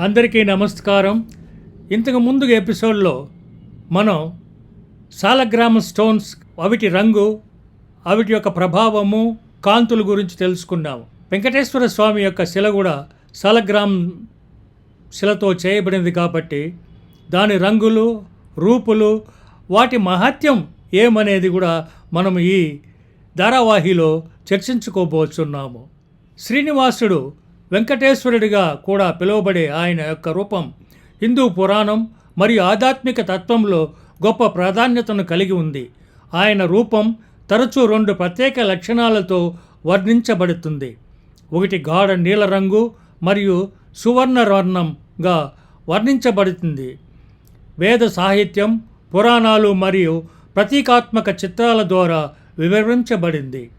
అందరికీ నమస్కారం. ఇంతకు ముందు ఎపిసోడ్లో మనం సాలగ్రామ స్టోన్స్ అవిటి రంగు అవిటి యొక్క ప్రభావము కాంతుల గురించి తెలుసుకున్నాము వెంకటేశ్వర స్వామి యొక్క శిల కూడా సాలగ్రామ్ శిలతో చేయబడింది కాబట్టి దాని రంగులు రూపులు వాటి మహత్యం ఏమనేది కూడా మనం ఈ ధారావాహిలో చర్చించుకోబోతున్నాము శ్రీనివాసుడు వెంకటేశ్వరుడిగా కూడా పిలువబడే ఆయన యొక్క రూపం హిందూ పురాణం మరియు ఆధ్యాత్మిక తత్వంలో గొప్ప ప్రాధాన్యతను కలిగి ఉంది. ఆయన రూపం తరచూ రెండు ప్రత్యేక లక్షణాలతో వర్ణించబడుతుంది. ఒకటి గాఢ నీల రంగు మరియు సువర్ణ వర్ణంగా వర్ణించబడుతుంది. వేద సాహిత్యం పురాణాలు మరియు ప్రతీకాత్మక చిత్రాల ద్వారా వివరించబడింది.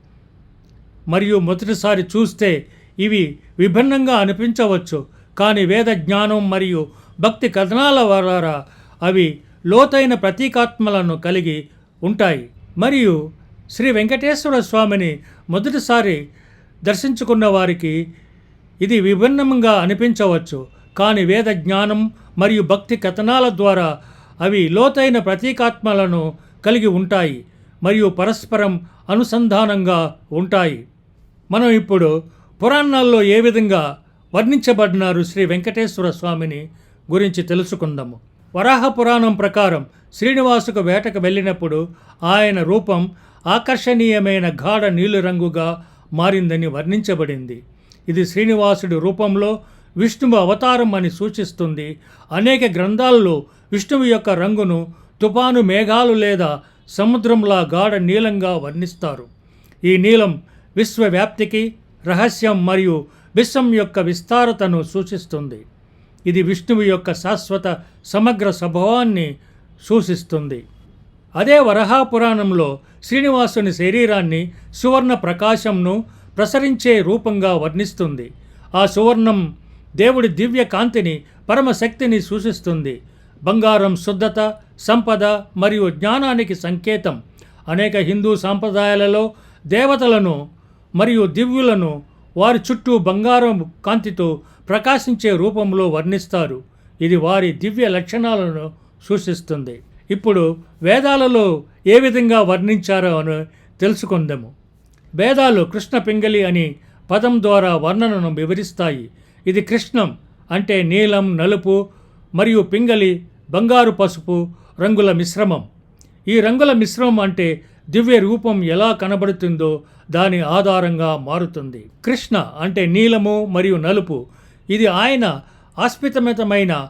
మరియు మొదటిసారి చూస్తే ఇవి విభిన్నంగా అనిపించవచ్చు. కానీ వేద జ్ఞానం మరియు భక్తి కథనాల ద్వారా అవి లోతైన ప్రతీకాత్మలను కలిగి ఉంటాయి. మరియు శ్రీ వెంకటేశ్వర స్వామిని మొదటిసారి దర్శించుకున్న వారికి ఇది విభిన్నంగా అనిపించవచ్చు. కానీ వేద జ్ఞానం మరియు భక్తి కథనాల ద్వారా అవి లోతైన ప్రతీకాత్మలను కలిగి ఉంటాయి మరియు పరస్పరం అనుసంధానంగా ఉంటాయి. మనం ఇప్పుడు పురాణాల్లో ఏ విధంగా వర్ణించబడినారు శ్రీ వెంకటేశ్వర స్వామిని గురించి తెలుసుకుందాము. వరాహ పురాణం ప్రకారం శ్రీనివాసుకు వేటకు వెళ్ళినప్పుడు ఆయన రూపం ఆకర్షణీయమైన గాఢ నీలిరంగుగా మారిందని వర్ణించబడింది. ఇది శ్రీనివాసుడి రూపంలో విష్ణువు అవతారం అని సూచిస్తుంది. అనేక గ్రంథాల్లో విష్ణువు యొక్క రంగును తుపాను మేఘాలు లేదా సముద్రంలా గాఢ నీలంగా వర్ణిస్తారు. ఈ నీలం విశ్వవ్యాప్తికి రహస్యం మరియు విశ్వం యొక్క విస్తారతను సూచిస్తుంది. ఇది విష్ణువు యొక్క శాశ్వత సమగ్ర స్వభావాన్ని సూచిస్తుంది. అదే వరహాపురాణంలో శ్రీనివాసుని శరీరాన్ని సువర్ణ ప్రకాశంను ప్రసరించే రూపంగా వర్ణిస్తుంది. ఆ సువర్ణం దేవుడి దివ్య కాంతిని పరమశక్తిని సూచిస్తుంది. బంగారం శుద్ధత సంపద మరియు జ్ఞానానికి సంకేతం. అనేక హిందూ సాంప్రదాయాలలో దేవతలను మరియు దివ్యులను వారి చుట్టూ బంగారం కాంతితో ప్రకాశించే రూపంలో వర్ణిస్తారు. ఇది వారి దివ్య లక్షణాలను సూచిస్తుంది. ఇప్పుడు వేదాలలో ఏ విధంగా వర్ణించారో అని తెలుసుకుందాము. వేదాలు కృష్ణ పింగళి అని పదం ద్వారా వర్ణనను వివరిస్తాయి. ఇది కృష్ణం అంటే నీలం నలుపు మరియు పింగళి బంగారు పసుపు రంగుల మిశ్రమం. ఈ రంగుల మిశ్రమం అంటే దివ్య రూపం ఎలా కనబడుతుందో దాని ఆధారంగా మారుతుంది. కృష్ణ అంటే నీలము మరియు నలుపు. ఇది ఆయన ఆస్పితమితమైన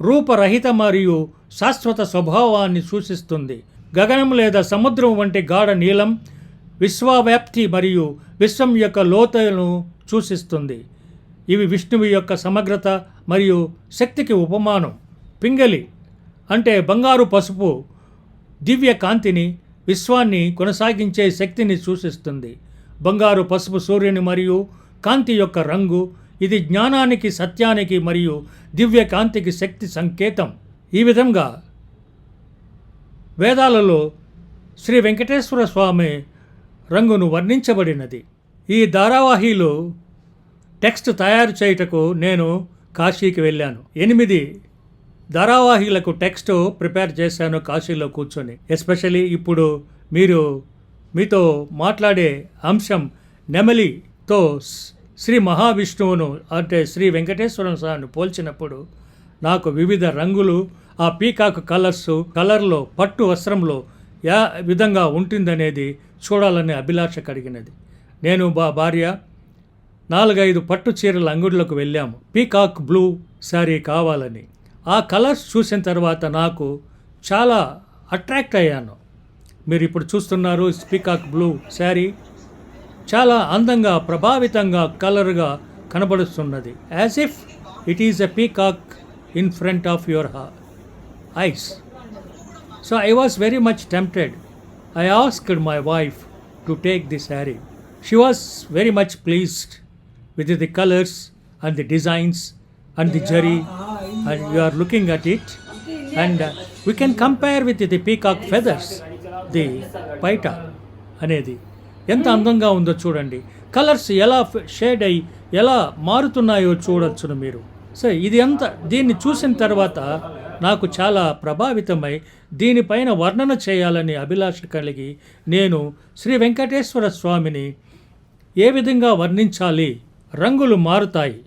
రూపరహిత మరియు శాశ్వత స్వభావాన్ని సూచిస్తుంది. గగనం లేదా సముద్రం వంటి గాఢ నీలం విశ్వవ్యాప్తి మరియు విశ్వం యొక్క లోతను సూచిస్తుంది. ఇవి విష్ణువు యొక్క సమగ్రత మరియు శక్తికి ఉపమానం. పింగలి అంటే బంగారు పసుపు దివ్య కాంతిని విశ్వాన్ని కొనసాగించే శక్తిని సూచిస్తుంది. బంగారు పసుపు సూర్యుని మరియు కాంతి యొక్క రంగు ఇది జ్ఞానానికి సత్యానికి మరియు దివ్య కాంతికి శక్తి సంకేతం. ఈ విధంగా వేదాలలో శ్రీ వెంకటేశ్వర స్వామి రంగును వర్ణించబడినది. ఈ ధారావాహిలో టెక్స్ట్ తయారు చేయుటకు నేను కాశీకి వెళ్ళాను. ఎనిమిది ధారావాహిలకు టెక్స్ట్ ప్రిపేర్ చేశాను కాశీలో కూర్చొని. ఎస్పెషలీ ఇప్పుడు మీరు మీతో మాట్లాడే అంశం నెమలితో శ్రీ మహావిష్ణువును అంటే శ్రీ వెంకటేశ్వర స్వామిని పోల్చినప్పుడు నాకు వివిధ రంగులు ఆ పీకాక్ కలర్స్ కలర్లో పట్టు వస్త్రంలో యా విధంగా ఉంటుందనేది చూడాలనే అభిలాష కలిగినది నేను బా భార్య నాలుగైదు పట్టు చీరల అంగుడులకు వెళ్ళాము. పీకాక్ బ్లూ శారీ కావాలని. ఆ కలర్స్ చూసిన తర్వాత నాకు చాలా అట్రాక్ట్ అయ్యాను. మీరు ఇప్పుడు చూస్తున్నారు పీకాక్ బ్లూ శారీ. చాలా అందంగా ప్రభావితంగా కలర్గా కనబడుతున్నది as if it is a peacock in front of your eyes so I was very much tempted I asked my wife to take the sari she was very much pleased with the colours and the designs and the zari and you are looking at it. And uh, we can compare with the peacock feathers the పైట అనేది. ఎంత అందంగా ఉందో చూడండి. Colours ఎలా shade అయ్యి ఎలా మారుతున్నాయో చూడొచ్చును మీరు. సో ఇది ఎంత దీన్ని చూసిన తర్వాత నాకు చాలా ప్రభావితమై దీనిపైన వర్ణన చేయాలని అభిలాష కలిగి నేను శ్రీ వెంకటేశ్వర స్వామిని ఏ విధంగా వర్ణించాలి? రంగులు మారుతాయి.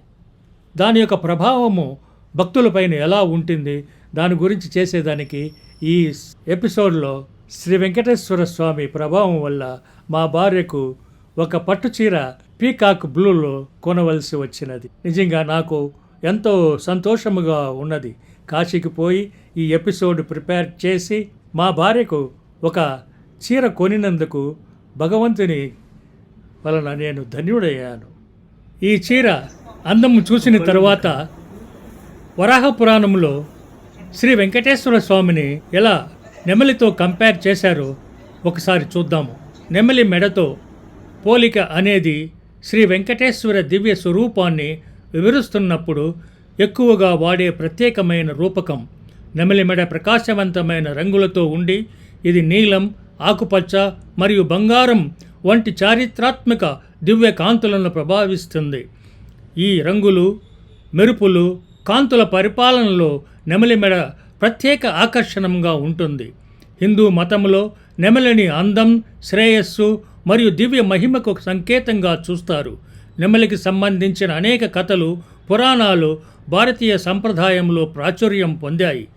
దాని యొక్క ప్రభావము భక్తులపైన ఎలా ఉంటుంది దాని గురించి చేసేదానికి ఈ ఎపిసోడ్లో శ్రీ వెంకటేశ్వర స్వామి ప్రభావం వల్ల మా భార్యకు ఒక పట్టు చీర పీకాక్ బ్లూలో కొనవలసి వచ్చినది. నిజంగా నాకు ఎంతో సంతోషముగా ఉన్నది. కాశీకి పోయి ఈ ఎపిసోడ్ ప్రిపేర్ చేసి మా భార్యకు ఒక చీర కొనినందుకు భగవంతుని వలన నేను ధన్యుడయ్యాను. ఈ చీర అందము చూసిన తర్వాత వరాహ పురాణంలో శ్రీ వెంకటేశ్వర స్వామిని ఎలా నెమలితో కంపేర్ చేశారో ఒకసారి చూద్దాము. నెమలి మెడతో పోలిక అనేది శ్రీ వెంకటేశ్వర దివ్య స్వరూపాన్ని వివరిస్తున్నప్పుడు ఎక్కువగా వాడే ప్రత్యేకమైన రూపకం. నెమలి మెడ ప్రకాశవంతమైన రంగులతో ఉండి ఇది నీలం ఆకుపచ్చ మరియు బంగారం వంటి చారిత్రాత్మక దివ్య కాంతులను ప్రభావిస్తుంది. ఈ రంగులు మెరుపులు కాంతుల పరిపాలనలో నెమలి మెడ ప్రత్యేక ఆకర్షణంగా ఉంటుంది. హిందూ మతంలో నెమలిని అందం శ్రేయస్సు మరియు దివ్య మహిమకు సంకేతంగా చూస్తారు. నెమలికి సంబంధించిన అనేక కథలు పురాణాలు భారతీయ సంప్రదాయంలో ప్రాచుర్యం పొందాయి.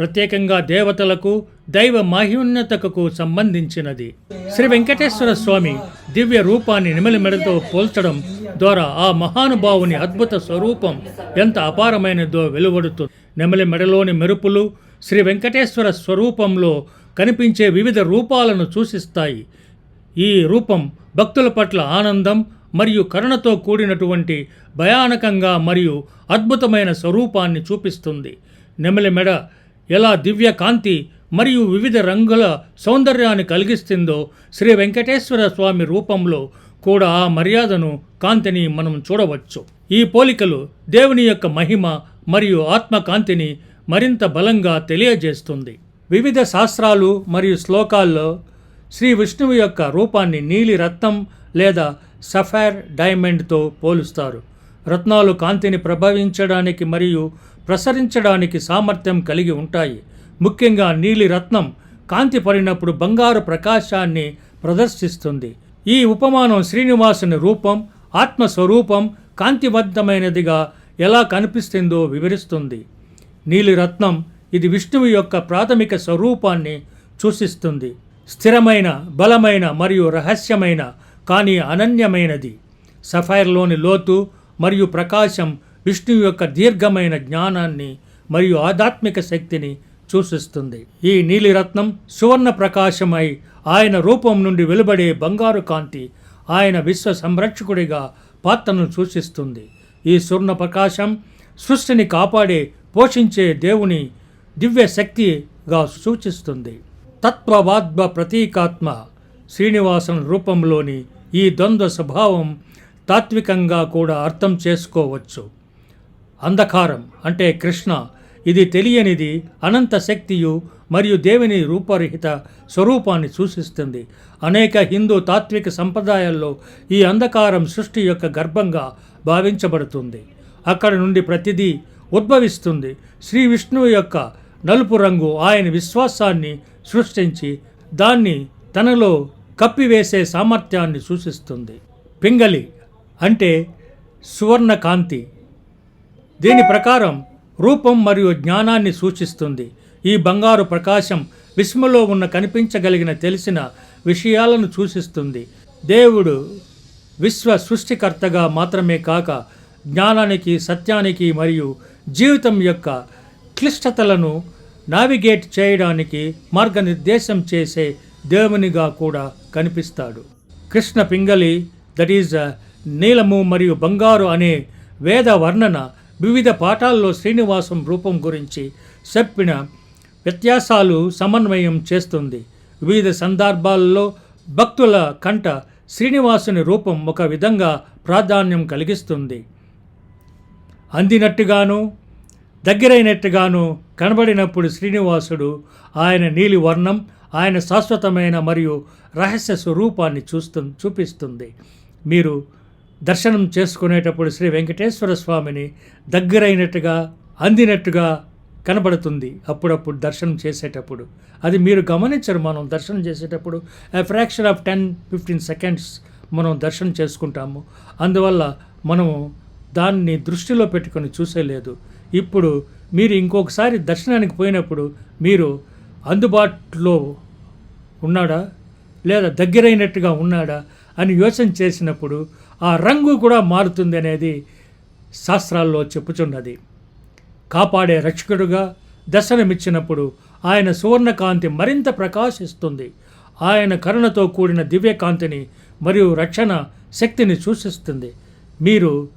ప్రత్యేకంగా దేవతలకు దైవ మహోన్నతకు సంబంధించినది. శ్రీ వెంకటేశ్వర స్వామి దివ్య రూపాన్ని నిమలిమెడతో పోల్చడం ద్వారా ఆ మహానుభావుని అద్భుత స్వరూపం ఎంత అపారమైనదో వెలువడుతుంది. నెమలి మెడలోని మెరుపులు శ్రీ వెంకటేశ్వర స్వరూపంలో కనిపించే వివిధ రూపాలను సూచిస్తాయి. ఈ రూపం భక్తుల పట్ల ఆనందం మరియు కరుణతో కూడినటువంటి భయానకంగా మరియు అద్భుతమైన స్వరూపాన్ని చూపిస్తుంది. నెమలి మెడ ఎలా దివ్య కాంతి మరియు వివిధ రంగుల సౌందర్యాన్ని కలిగిస్తుందో శ్రీ వెంకటేశ్వర స్వామి రూపంలో కూడా ఆ మర్యాదను కాంతిని మనం చూడవచ్చు. ఈ పోలికలు దేవుని యొక్క మహిమ మరియు ఆత్మకాంతిని మరింత బలంగా తెలియజేస్తుంది. వివిధ శాస్త్రాలు మరియు శ్లోకాల్లో శ్రీ విష్ణువు యొక్క రూపాన్ని నీలి రత్నం లేదా సఫైర్ డైమండ్తో పోలుస్తారు. రత్నాలు కాంతిని ప్రభావించడానికి మరియు ప్రసరించడానికి సామర్థ్యం కలిగి ఉంటాయి. ముఖ్యంగా నీలి రత్నం కాంతి పడినప్పుడు బంగారు ప్రకాశాన్ని ప్రదర్శిస్తుంది. ఈ ఉపమానం శ్రీనివాసుని రూపం ఆత్మస్వరూపం కాంతివంతమైనదిగా ఎలా కనిపిస్తుందో వివరిస్తుంది. నీలిరత్నం ఇది విష్ణువు యొక్క ప్రాథమిక స్వరూపాన్ని సూచిస్తుంది. స్థిరమైన బలమైన మరియు రహస్యమైన కానీ అనన్యమైనది. సఫైర్లోని లోతు మరియు ప్రకాశం విష్ణువు యొక్క దీర్ఘమైన జ్ఞానాన్ని మరియు ఆధ్యాత్మిక శక్తిని సూచిస్తుంది. ఈ నీలిరత్నం సువర్ణ ప్రకాశమై ఆయన రూపం నుండి వెలువడే బంగారు కాంతి ఆయన విశ్వ సంరక్షకుడిగా పాత్రను సూచిస్తుంది. ఈ సువర్ణ ప్రకాశం సృష్టిని కాపాడే పోషించే దేవుని దివ్య శక్తిగా సూచిస్తుంది. తత్వవాద్వ ప్రతీకాత్మ శ్రీనివాసన్ రూపంలోని ఈ ద్వంద్వ స్వభావం తాత్వికంగా కూడా అర్థం చేసుకోవచ్చు. అంధకారం అంటే కృష్ణ. ఇది తెలియనిది అనంత శక్తియు మరియు దేవుని రూపరహిత స్వరూపాన్ని సూచిస్తుంది. అనేక హిందూ తాత్విక సంప్రదాయాల్లో ఈ అంధకారం సృష్టి యొక్క గర్భంగా భావించబడుతుంది. అక్కడ నుండి ప్రతిదీ ఉద్భవిస్తుంది. శ్రీ విష్ణువు యొక్క నలుపు రంగు ఆయన విశ్వాసాన్ని సృష్టించి దాన్ని తనలో కప్పివేసే సామర్థ్యాన్ని సూచిస్తుంది. పింగళి అంటే సువర్ణ కాంతి దీని ప్రకారం రూపం మరియు జ్ఞానాన్ని సూచిస్తుంది. ఈ బంగారు ప్రకాశం విశ్వలో ఉన్న కనిపించగలిగిన తెలిసిన విషయాలను సూచిస్తుంది. దేవుడు విశ్వ సృష్టికర్తగా మాత్రమే కాక జ్ఞానానికి సత్యానికి మరియు జీవితం యొక్క క్లిష్టతలను నావిగేట్ చేయడానికి మార్గనిర్దేశం చేసే దేవునిగా కూడా కనిపిస్తాడు. కృష్ణ పింగళి దట్ ఈజ్ నీలము మరియు బంగారు అనే వేద వర్ణన వివిధ పాఠాల్లో శ్రీనివాసం రూపం గురించి చెప్పిన వ్యత్యాసాలు సమన్వయం చేస్తుంది. వివిధ సందర్భాల్లో భక్తుల కంట శ్రీనివాసుని రూపం ఒక విధంగా ప్రాధాన్యం కలిగిస్తుంది. అందినట్టుగాను దగ్గరైనట్టుగాను కనబడినప్పుడు శ్రీనివాసుడు ఆయన నీలి వర్ణం ఆయన శాశ్వతమైన మరియు రహస్య స్వరూపాన్ని చూస్తు చూపిస్తుంది. మీరు దర్శనం చేసుకునేటప్పుడు శ్రీ వెంకటేశ్వర స్వామిని దగ్గరైనట్టుగా అందినట్టుగా కనబడుతుంది అప్పుడప్పుడు దర్శనం చేసేటప్పుడు. అది మీరు గమనించరు మనం దర్శనం చేసేటప్పుడు. Fraction of ten fifteen seconds మనం దర్శనం చేసుకుంటాము. అందువల్ల మనము దాన్ని దృష్టిలో పెట్టుకొని చూసేలేదు ఇప్పుడు మీరు ఇంకొకసారి దర్శనానికి పోయినప్పుడు మీరు అందుబాటులో ఉన్నాడా? లేదా దగ్గరైనట్టుగా ఉన్నాడా? అని యోచన చేసినప్పుడు ఆ రంగు కూడా మారుతుంది అనేది శాస్త్రాల్లో చెప్పుచున్నది. కాపాడే రక్షకుడుగా దర్శనమిచ్చినప్పుడు ఆయన సువర్ణకాంతి మరింత ప్రకాశిస్తుంది. ఆయన కరుణతో కూడిన దివ్యకాంతిని మరియు రక్షణ శక్తిని సూచిస్తుంది. మీరు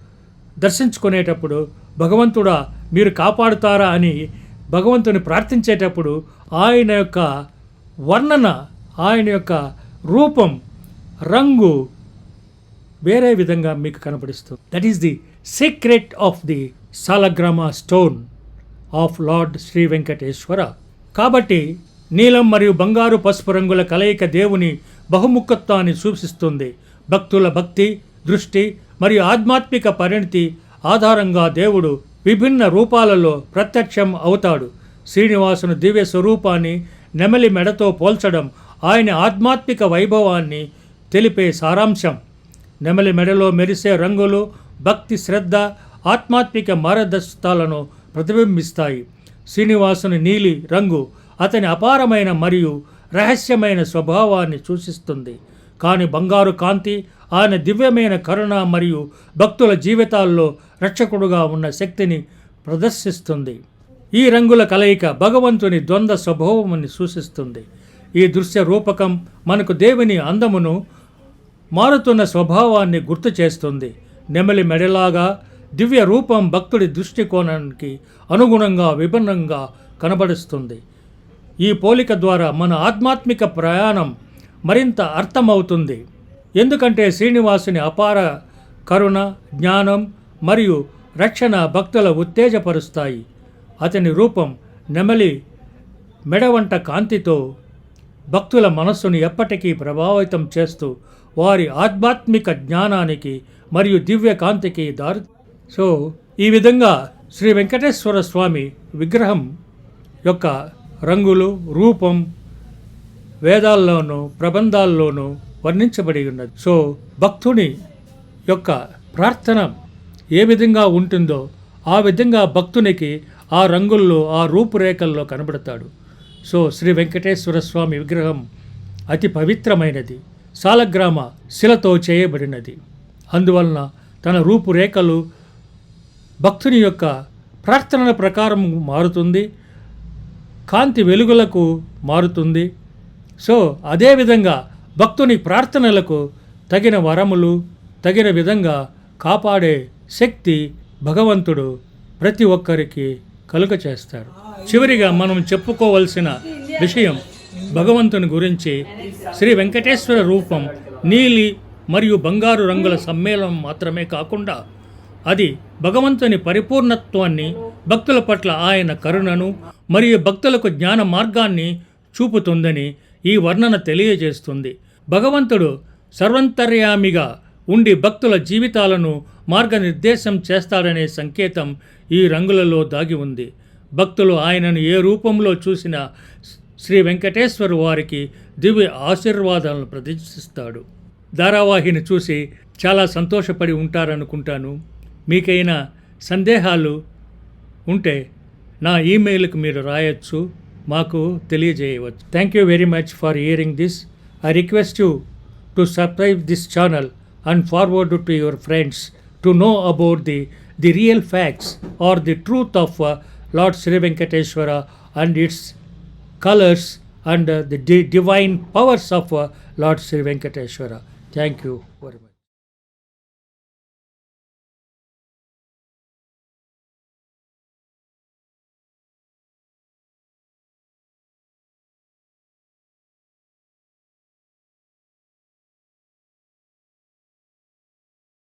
దర్శించుకునేటప్పుడు భగవంతుడా మీరు కాపాడుతారా అని భగవంతుని ప్రార్థించేటప్పుడు ఆయన యొక్క వర్ణన ఆయన యొక్క రూపం రంగు వేరే విధంగా మీకు కనపడిస్తుంది that is the secret of the saligrama stone of Lord Shri Venkateswara కాబట్టి నీలం మరియు బంగారు పసుపు రంగుల కలయిక దేవుని బహుముఖత్వాన్ని సూచిస్తుంది. భక్తుల భక్తి దృష్టి మరియు ఆధ్యాత్మిక పరిణితి ఆధారంగా దేవుడు విభిన్న రూపాలలో ప్రత్యక్షం అవుతాడు. శ్రీనివాసుని దివ్య స్వరూపాన్ని నెమలి మెడతో పోల్చడం ఆయన ఆధ్యాత్మిక వైభవాన్ని తెలిపే సారాంశం. నెమలి మెడలో మెరిసే రంగులు భక్తి శ్రద్ధ ఆత్మాత్మిక మార్గదర్శకాలను ప్రతిబింబిస్తాయి. శ్రీనివాసుని నీలి రంగు అతని అపారమైన మరియు రహస్యమైన స్వభావాన్ని సూచిస్తుంది. కానీ బంగారు కాంతి ఆయన దివ్యమైన కరుణ మరియు భక్తుల జీవితాల్లో రక్షకుడుగా ఉన్న శక్తిని ప్రదర్శిస్తుంది. ఈ రంగుల కలయిక భగవంతుని ద్వంద్వ స్వభావముని సూచిస్తుంది. ఈ దృశ్య రూపకం మనకు దేవుని అందమును మారుతున్న స్వభావాన్ని గుర్తు చేస్తుంది. నెమలి మెడలాగా దివ్య రూపం భక్తుడి దృష్టికోణానికి అనుగుణంగా విభిన్నంగా కనబడుస్తుంది. ఈ పోలిక ద్వారా మన ఆధ్యాత్మిక ప్రయాణం మరింత అర్థమవుతుంది. ఎందుకంటే శ్రీనివాసుని అపార కరుణ జ్ఞానం మరియు రక్షణ భక్తుల ఉత్తేజపరుస్తాయి. అతని రూపం నెమలి మెడవంట కాంతితో భక్తుల మనస్సును ఎప్పటికీ ప్రభావితం చేస్తూ వారి ఆధ్యాత్మిక జ్ఞానానికి మరియు దివ్య కాంతికి దారి సో ఈ విధంగా శ్రీ వెంకటేశ్వర స్వామి విగ్రహం యొక్క రంగులు రూపం వేదాల్లోనూ ప్రబంధాల్లోనూ వర్ణించబడి ఉన్నది. సో భక్తుని యొక్క ప్రార్థన ఏ విధంగా ఉంటుందో ఆ విధంగా భక్తునికి ఆ రంగుల్లో ఆ రూపురేఖల్లో కనబడతాడు. సో శ్రీ వెంకటేశ్వర స్వామి విగ్రహం అతి పవిత్రమైనది. సాలగ్రామ శిలతో చేయబడినది. అందువలన తన రూపురేఖలు భక్తుని యొక్క ప్రార్థనల ప్రకారం మారుతుంది కాంతి వెలుగులకు మారుతుంది. సో అదేవిధంగా భక్తుని ప్రార్థనలకు తగిన వరములు తగిన విధంగా కాపాడే శక్తి భగవంతుడు ప్రతి ఒక్కరికి కలుగ చేస్తాడు చివరిగా మనం చెప్పుకోవలసిన విషయం భగవంతుని గురించి శ్రీ వెంకటేశ్వర రూపం నీలి మరియు బంగారు రంగుల సమ్మేళనం మాత్రమే కాకుండా అది భగవంతుని పరిపూర్ణత్వాన్ని భక్తుల పట్ల ఆయన కరుణను మరియు భక్తులకు జ్ఞాన మార్గాన్ని చూపుతుందని ఈ వర్ణన తెలియజేస్తుంది. భగవంతుడు సర్వంతర్యామిగా ఉండి భక్తుల జీవితాలను మార్గనిర్దేశం చేస్తాడనే సంకేతం ఈ రంగులలో దాగి ఉంది. భక్తులు ఆయనను ఏ రూపంలో చూసినా శ్రీ వెంకటేశ్వర వారికి దివ్య ఆశీర్వాదాలను ప్రదర్శిస్తాడు. ధారావాహిని చూసి చాలా సంతోషపడి ఉంటారనుకుంటాను. మీకైనా సందేహాలు ఉంటే నా ఈమెయిల్కి మీరు రాయొచ్చు. మాకు తెలియజేయవచ్చు. Thank you very much for hearing this I request you to subscribe this channel and forward to your friends to know about the the real facts or the truth of Lord Shri Venkateswara and its colors and the di- divine powers of uh, Lord Sri Venkateshwara. Thank you very much.